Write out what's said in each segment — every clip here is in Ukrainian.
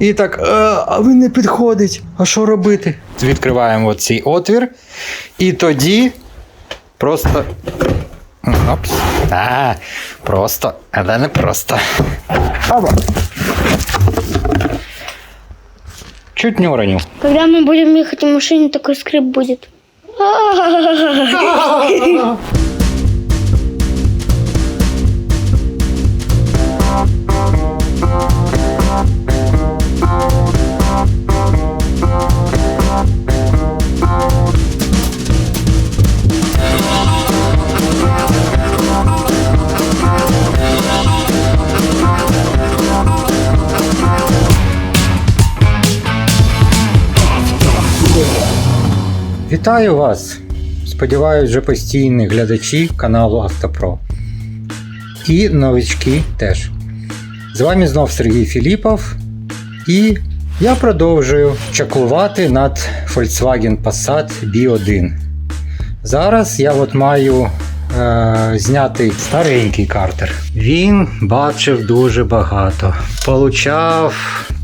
І так, «Е, а він не підходить. А що робити? Відкриваємо цей отвір. І тоді просто. Опс. А, просто, але не просто. Опа. Чуть не уронил. Когда мы будем ехать в машине, такой скрип будет. Вітаю вас! Сподіваюсь, вже постійні глядачі каналу Автопро. І новички теж. З вами знов Сергій Філіпов. І я продовжую чаклувати над Volkswagen Passat B1. Зараз я от маю е, зняти старенький картер. Він бачив дуже багато. Получав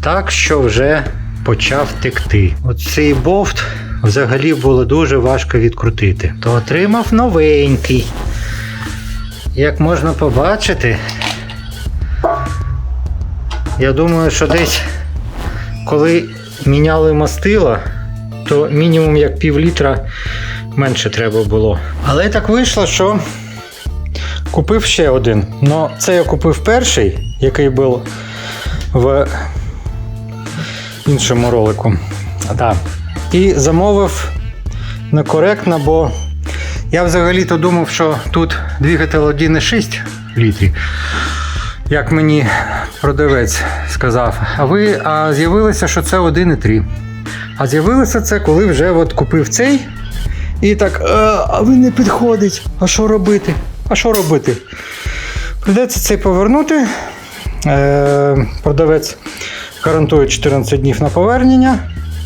так, що вже почав текти. Оцей бофт взагалі було дуже важко відкрутити. То отримав новенький. Як можна побачити, я думаю, що десь коли міняли мастила, то мінімум як пів літра менше треба було. Але так вийшло, що купив ще один. Но це я купив перший, який був в іншому ролику. Да. І замовив некоректно, бо я взагалі-то думав, що тут двигатель 1,6 літрів. Як мені продавець сказав, а ви а з'явилося, що це 1,3. А з'явилося це, коли вже от купив цей. І так, «Е, а він не підходить. А що робити? А що робити? Придеться цей повернути. Е, продавець гарантує 14 днів на повернення.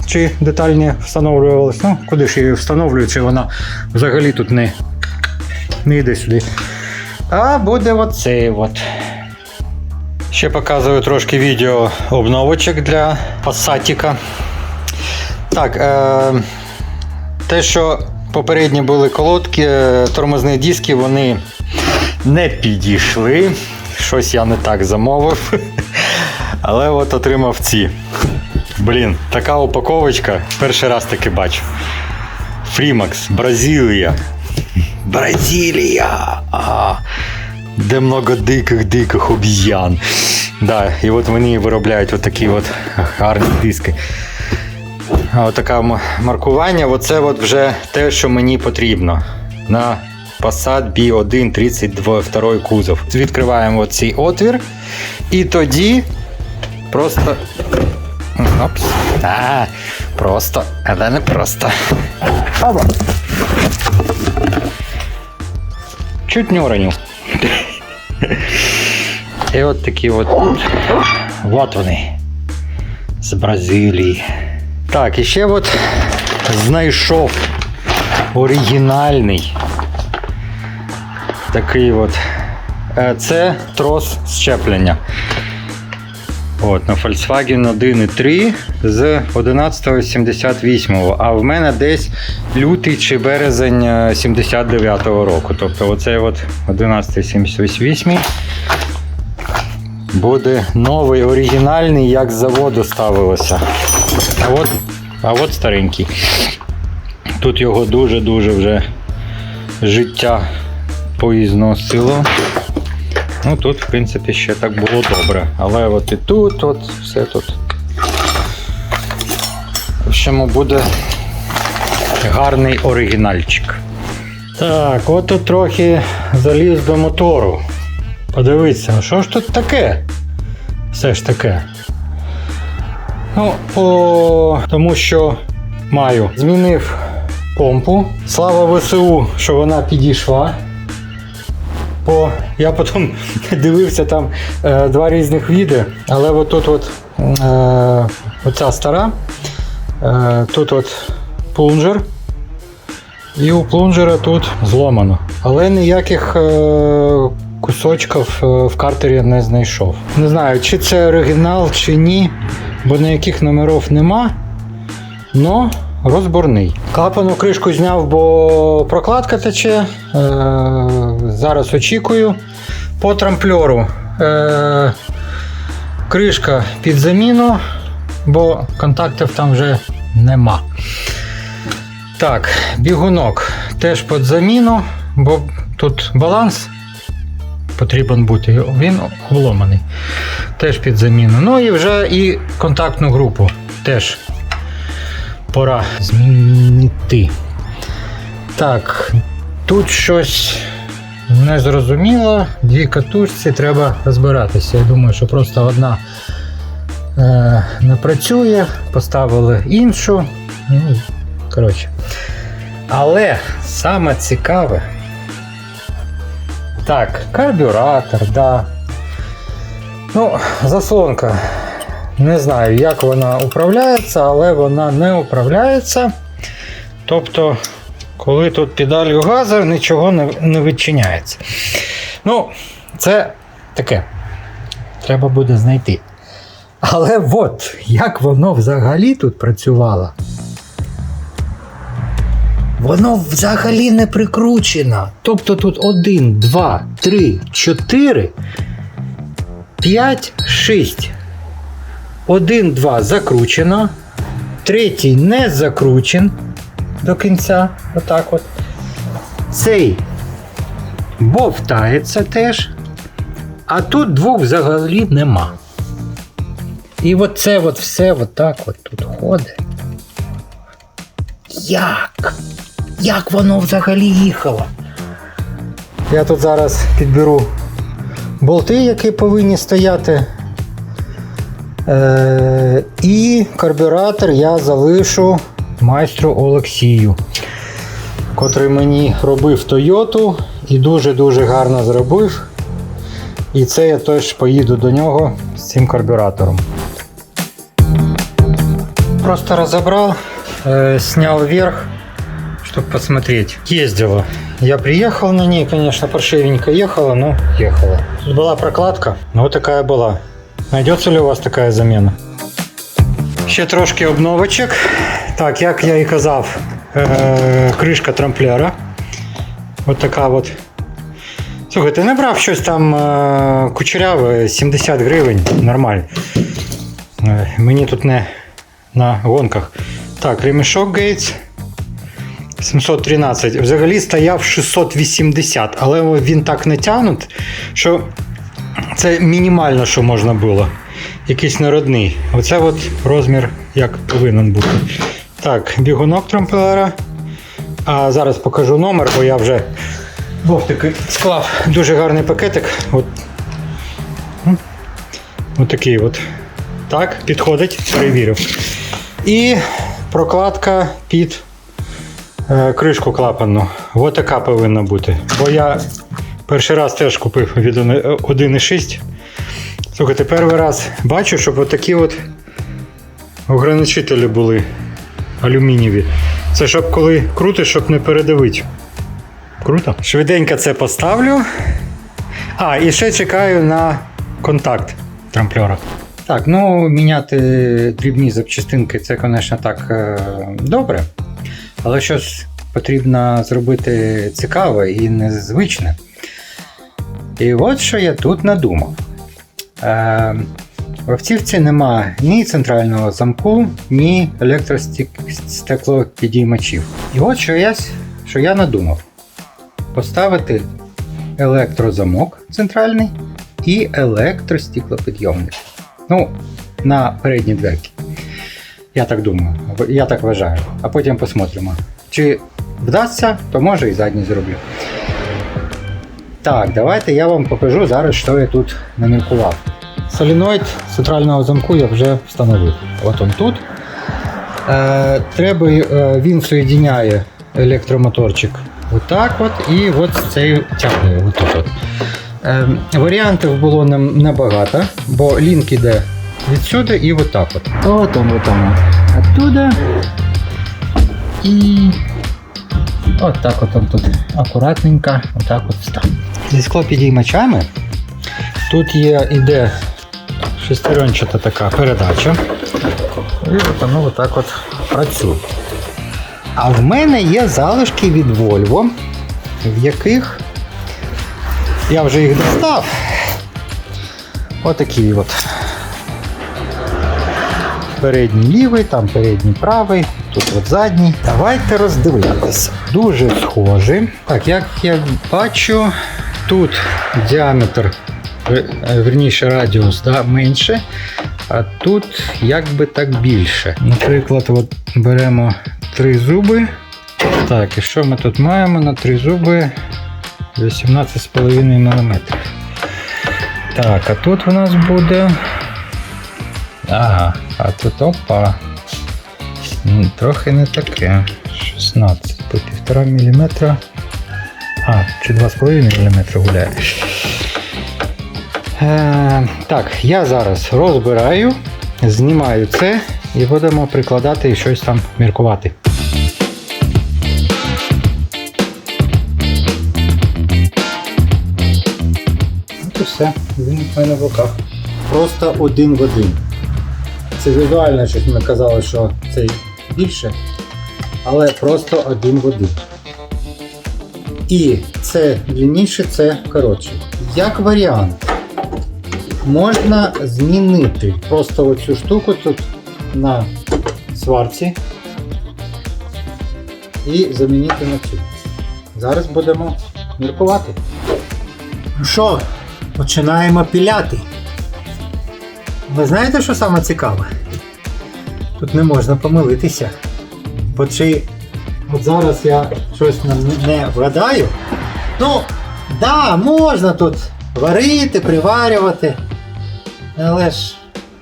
Чи детальні встановлювалися. Ну, куди ж її встановлюють, чи вона взагалі тут не, не йде сюди. А буде оцей от. Ще показую трошки відео обновочок для пасатіка. Так, е, те, що попередні були колодки, е, тормозні диски, вони не підійшли. Щось я не так замовив. Але от отримав ці. Блін, така упаковочка. Перший раз таки бачу. Фрімакс, Бразилія. Бразилія! А, де много диких диких обіз'ян. Да, і от вони виробляють от такі от гарні диски. А таке маркування, оце от вже те, що мені потрібно. На Passat B1 32 кузов. Відкриваємо цей отвір. І тоді просто. Опс. А, просто, але не просто. Опа. Чуть не уронив. І от такі от. Вот вони. З Бразилії. Так, і ще от знайшов оригінальний. Такий от. Е, Це трос щеплення. От, на Volkswagen 1.3 з 11.78, а в мене десь лютий чи березень е, 79-го року. Тобто оцей от 11.78 буде новий, оригінальний, як з заводу ставилося. А от, а от старенький. Тут його дуже-дуже вже життя поізносило. Ну тут, в принципі, ще так було добре. Але от і тут, от, все тут. В общем, буде гарний оригінальчик. Так, от тут трохи заліз до мотору. Подивіться, що ж тут таке? Все ж таке. Ну, по... тому що маю. Змінив помпу. Слава ВСУ, що вона підійшла. Бо я потім дивився там е, два різних відео, але от тут от, е, оця стара, е, тут от плунжер, і у плунжера тут зломано. Але ніяких е, кусочків е, в картері не знайшов. Не знаю, чи це оригінал, чи ні. бо ніяких номерів нема, но розборний. Клапану кришку зняв, бо прокладка тече. Е, зараз очікую. По трампльору. Е, кришка під заміну, бо контактів там вже нема. Так, бігунок теж під заміну, бо тут баланс потрібен бути. Він обломаний. Теж під заміну. Ну і вже і контактну групу теж пора змінити. Так, тут щось незрозуміло. Дві катушці треба розбиратися. Я думаю, що просто одна е, не працює, поставили іншу. Ну, коротше. Але саме цікаве. Так, карбюратор, да. Ну, заслонка. Не знаю, як вона управляється, але вона не управляється. Тобто, коли тут педалью газу, нічого не, не відчиняється. Ну, це таке. Треба буде знайти. Але от, як воно взагалі тут працювало. Воно взагалі не прикручено. Тобто тут 1, 2, 3, 4, 5, 6. 1, 2 закручено. Третій не закручен до кінця. Отак от. Цей бовтається теж. А тут двох взагалі нема. І от це от все отак от тут ходить. Як? Як воно взагалі їхало? Я тут зараз підберу болти, які повинні стояти. Е, і карбюратор я залишу майстру Олексію, котрий мені робив Тойоту і дуже-дуже гарно зробив. І це я теж поїду до нього з цим карбюратором. Просто разобрал, э, снял вверх, чтобы посмотреть. Ездила. Я приехал на ней, конечно, паршивенько ехала, но ехала. Тут была прокладка, но вот такая была. Найдется ли у вас така заміна? Ще трошки обновочок. Так, як я і казав, е- кришка трамплера. От така от. Слухайте, не брав щось там е- кучеряве, 70 гривень, нормально. Е, Мені тут не на гонках. Так, ремішок Гейтс 713. Взагалі стояв 680, але він так не тягнут, що це мінімально, що можна було. Якийсь народний. Оце от розмір як повинен бути. Так, бігунок трамплера. А зараз покажу номер, бо я вже вовтики склав дуже гарний пакетик. От. От такий от. Так, підходить, перевірив. І прокладка під е, кришку клапанну. Ось така повинна бути. Бо я перший раз теж купив від 1,6. Слухайте, перший раз бачу, щоб от такі от ограничителі були алюмінієві. Це щоб коли крутиш, щоб не передавити. Круто. Швиденько це поставлю. А, і ще чекаю на контакт трамплера. Так, ну міняти дрібні запчастинки це, звісно, так е, добре. Але щось потрібно зробити цікаве і незвичне. І от що я тут надумав. Е, в автівці нема ні центрального замку, ні електростеклопідіймачів. І от що я, що я надумав: поставити електрозамок центральний і електростеклопідйомник. Ну, на передні дверки. Я так думаю, я так вважаю. А потім посмотримо. Чи вдасться, то може і задні зроблю. Так, давайте я вам покажу зараз, що я тут наміркував. Соліноїд центрального замку я вже встановив. От он тут. Е, треба, е, він соєдиняє електромоторчик отак от, і от цей тягне отут. От. Е, варіантів було небагато, бо лінк іде відсюди і отак от. От он, от он. Оттуда. І от так от он тут акуратненько, отак от став. Зі склопідіймачами тут є іде шестеренчата така передача. І воно отак от працює. А в мене є залишки від Volvo, в яких я вже їх достав. Отакий от. Передній лівий, там передній правий, тут от задній. Давайте роздивлятися. Дуже схожі. Так, як я бачу, тут діаметр, верніше радіус да, менше, а тут якби так більше. Наприклад, от беремо три зуби. Так, і що ми тут маємо на три зуби? 18,5 мм. Так, а тут у нас буде. Ага, а тут опа. Трохи не таке. 16 по 1,5 мм. А, чи 2,5 мм гуляє. Е, так, я зараз розбираю, знімаю це і будемо прикладати і щось там міркувати. От і все, він в мене в руках. Просто один в один. Це візуально щось ми казали, що цей більше, але просто один в один. І це длинніше, це коротше. Як варіант, можна змінити просто оцю штуку тут на сварці і замінити на цю. Зараз будемо міркувати. Ну що, починаємо піляти. Ви знаєте, що саме цікаве? Тут не можна помилитися. Бо чи от зараз я щось не- вгадаю. Ну, да, можна тут варити, приварювати. Але ж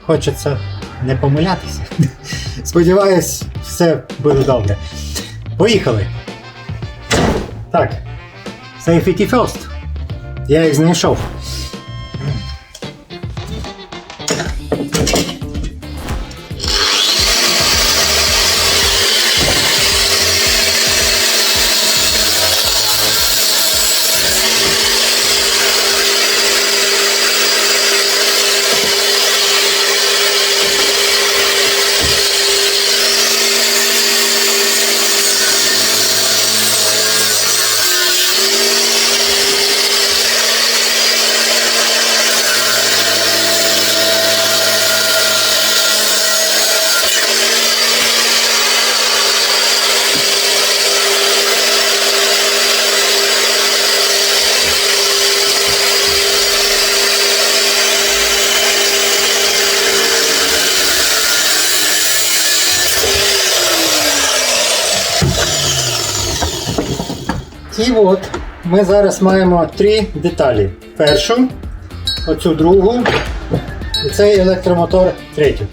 хочеться не помилятися. Сподіваюсь, все буде добре. Поїхали. Так. Safety first. Я їх знайшов. І от ми зараз маємо три деталі. Першу, оцю другу, і цей електромотор третю.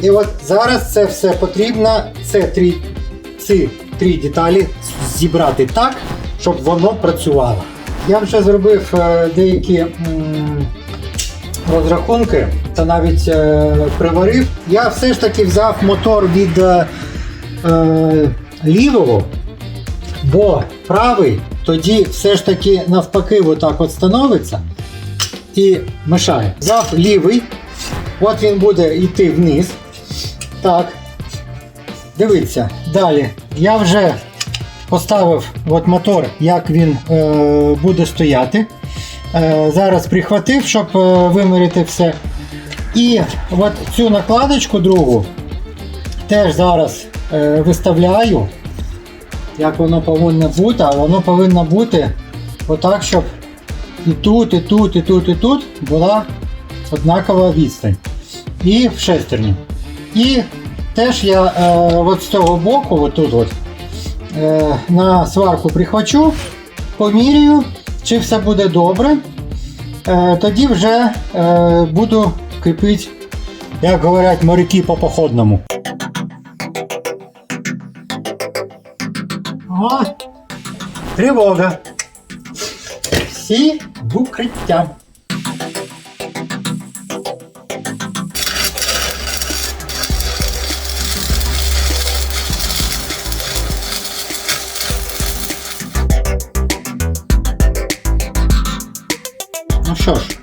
І от зараз це все потрібно, це три, ці три деталі зібрати так, щоб воно працювало. Я вже зробив е, деякі розрахунки та навіть е, приварив. Я все ж таки взяв мотор від е, лівого, бо правий тоді все ж таки навпаки отак от становиться і мешає. Взяв лівий, от він буде йти вниз. Так. Дивіться, далі. Я вже поставив от мотор, як він е, буде стояти. Е, зараз прихватив, щоб е, виміряти все. І от цю накладочку другу теж зараз е, виставляю, як воно повинно бути, а воно повинно бути отак, щоб і тут, і тут, і тут, і тут була однакова відстань. І в шестерні. І теж я е, от з цього боку, от от, е, на сварку прихвачу, поміряю, чи все буде добре. Е, тоді вже е, буду кріпити, як говорять моряки по походному. О, тривога. Всі в укриття. Ну що ж.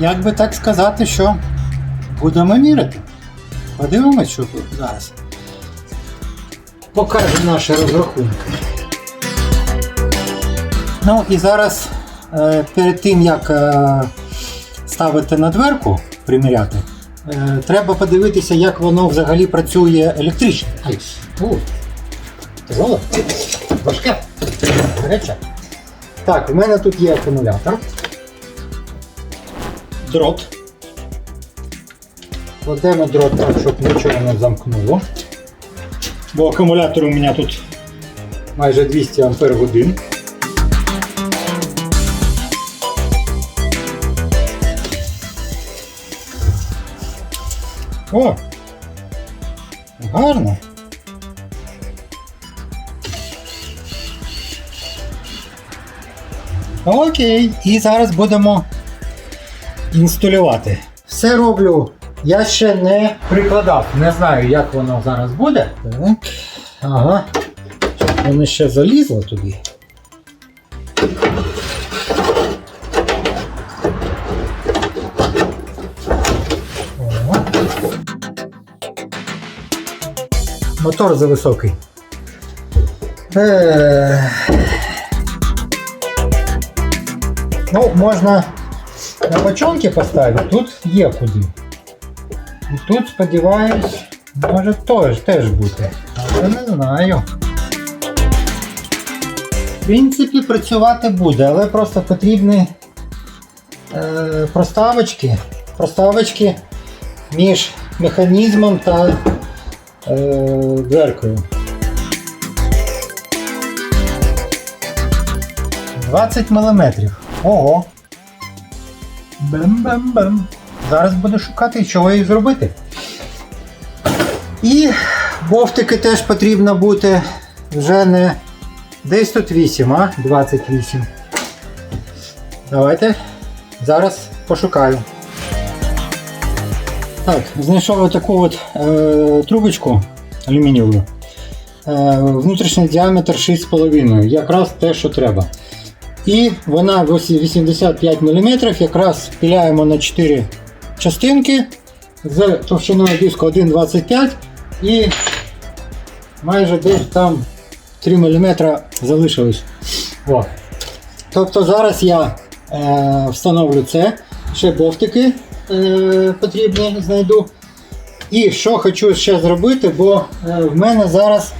як би так сказати, що будемо міряти. Подивимось, що тут зараз. Покаже наші розрахунки. Ну і зараз е, перед тим як е, ставити на дверку, приміряти, е, треба подивитися, як воно взагалі працює електрично. У, тяжело, важке, гаряче. Так, в мене тут є акумулятор. Дрот. Кладемо дрот так, щоб нічого не замкнуло. Бо акумулятор у мене тут майже 200 ампер годин. О! Гарно. Окей, і зараз будемо інсталювати. Все роблю. Я ще не прикладав. Не знаю, як воно зараз буде. Так. Ага. Воно ще залізло туди. О. Мотор зависокий. Е, Ну, можна на бочонки поставити, тут є куди. І тут, сподіваюсь, може теж, теж бути. Але не знаю. В принципі, працювати буде, але просто потрібні е, проставочки. Проставочки між механізмом та е, дверкою. 20 мм. Ого. Бем-бем-бем. Зараз буду шукати, чого її зробити. І бовтики теж потрібно бути вже не десь тут 8, а 28. Давайте зараз пошукаю. Так, знайшов отаку от е, трубочку алюмінієву. Е, внутрішній діаметр 6,5. Якраз те, що треба. І вона 85 мм, якраз піляємо на 4 частинки з товщиною диску 1,25 і майже десь там 3 мм залишилось. О. Тобто зараз я е, встановлю це, ще бовтики е, потрібні знайду. І що хочу ще зробити, бо е, в мене зараз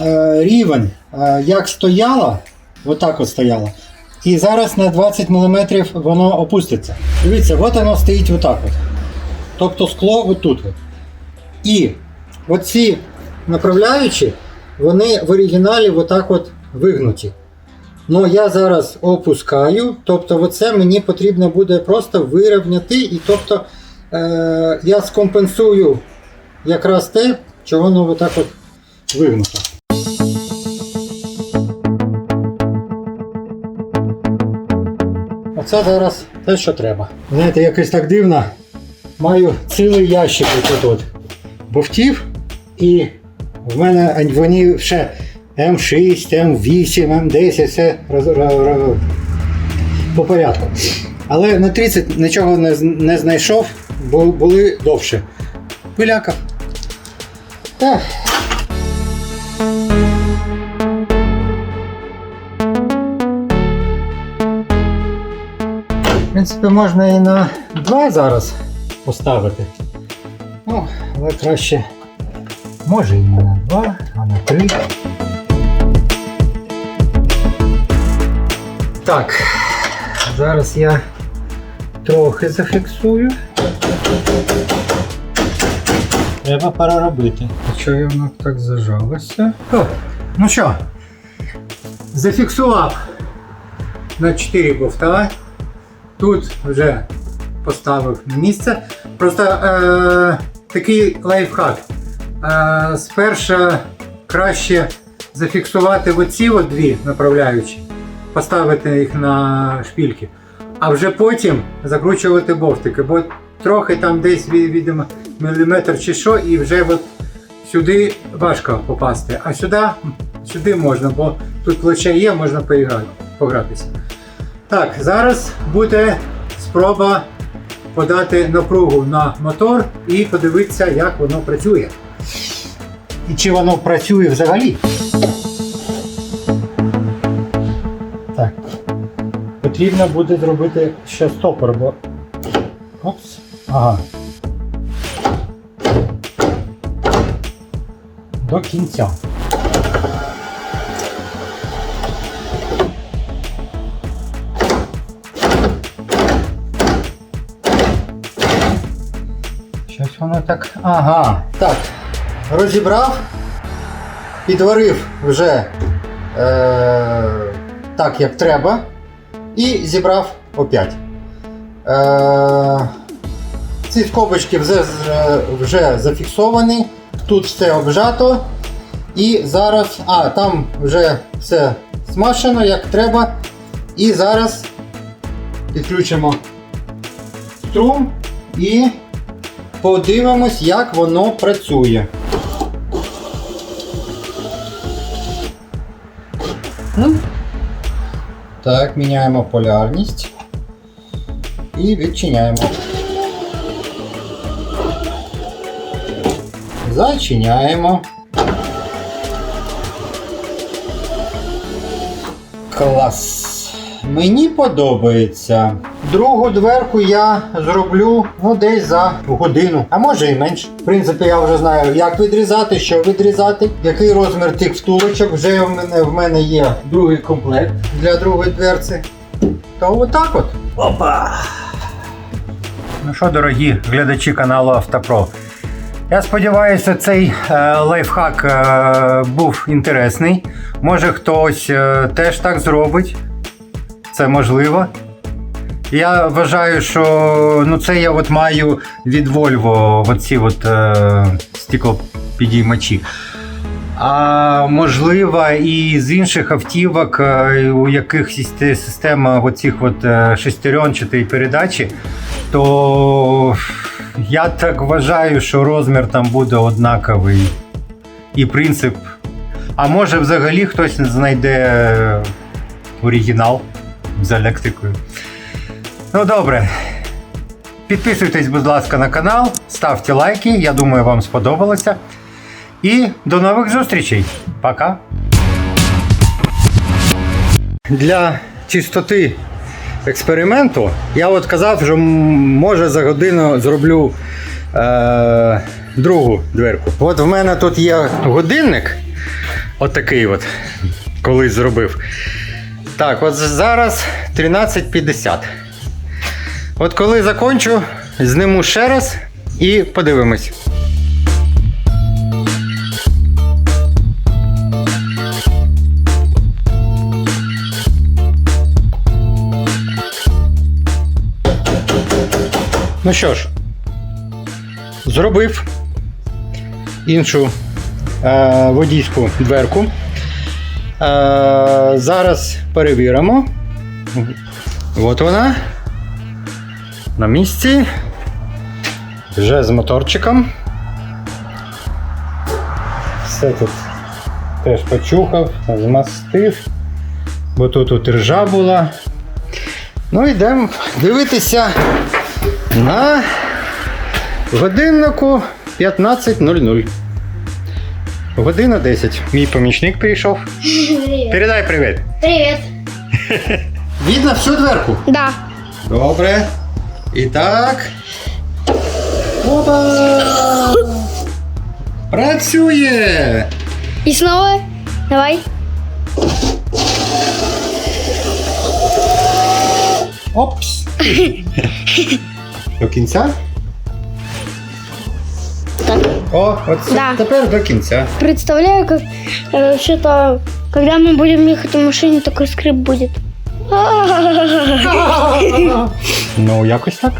е, рівень е, як стояла, отак от стояла. І зараз на 20 мм воно опуститься. Дивіться, от воно стоїть отак. От. Тобто скло отут. От. І оці направляючі, вони в оригіналі отак от вигнуті. Ну я зараз опускаю, тобто оце мені потрібно буде просто вирівняти, і тобто е, я скомпенсую якраз те, що воно отак от вигнуто. Оце зараз те, що треба. Знаєте, якось так дивно. Маю цілий ящик тут бовтів, і в мене вони ще М6, М8, М10, все по порядку. Але на 30 нічого не, не знайшов, бо були довше. Пиляка. Так. Принципі, можна і на 2 зараз поставити. Ну, але краще може і не на 2, а на 3. Так, зараз я трохи зафіксую. Треба переробити. Що я воно так зажалося? О, ну що, зафіксував на 4 болта. Тут вже поставив на місце. Просто е, такий лайфхак. Е, спершу краще зафіксувати оці дві направляючі, поставити їх на шпільки, а вже потім закручувати бовтики, бо трохи там десь від, від міліметр чи що, і вже от сюди важко попасти. А сюди, сюди можна, бо тут плече є, можна поіграти, погратися. Так, зараз буде спроба подати напругу на мотор і подивитися, як воно працює. І чи воно працює взагалі. Так. Потрібно буде зробити ще стопор, бо. Опс. Ага. До кінця. Воно так. Ага. Так. Розібрав, підварив вже е, так, як треба, і зібрав опять. Е, ці скобочки вже, вже зафіксовані, тут все обжато. І зараз, а, там вже все смашено, як треба. І зараз підключимо струм і подивимось, як воно працює. Так, міняємо полярність і відчиняємо. Зачиняємо. Клас. Мені подобається. Другу дверку я зроблю ну, десь за годину, а може і менше. В принципі, я вже знаю, як відрізати, що відрізати, який розмір тих втулочок. Вже в мене, в мене є другий комплект для другої дверці. То отак от. Опа! Ну що, дорогі глядачі каналу Автопро. Я сподіваюся, цей е, лайфхак е, був інтересний. Може хтось е, теж так зробить. Це можливо. Я вважаю, що ну, це я от маю від Volvo оці от, е, стеклопідіймачі. А можливо, і з інших автівок, е, у яких система оцих от е, шестеренчатої передачі, то я так вважаю, що розмір там буде однаковий. І принцип. А може взагалі хтось знайде оригінал з електрикою. Ну добре. Підписуйтесь, будь ласка, на канал, ставте лайки. Я думаю, вам сподобалося. І до нових зустрічей. Пока. Для чистоти експерименту я от казав, що може за годину зроблю е, другу дверку. От в мене тут є годинник. От от, колись зробив. Так, от зараз 13.50. От коли закончу, зниму ще раз і подивимось. Ну що ж, зробив іншу е, водійську дверку. Е, зараз перевіримо. От вона. На місці. Вже з моторчиком. Все тут теж почухав, змастив, бо тут от ржа була. Ну йдемо дивитися на годиннику 15.00. Година 10. Мій помічник прийшов. Привет. Передай привіт. Привет. Видно всю дверку? Да. Добре. І так. Опа! Працює! И снова. Давай. Опс! До кінця? Так. О, вот Да. тепер до кінця. Представляю, как э, что-то, когда мы будем ехать в машине, такой скрип будет. Ну, якось так.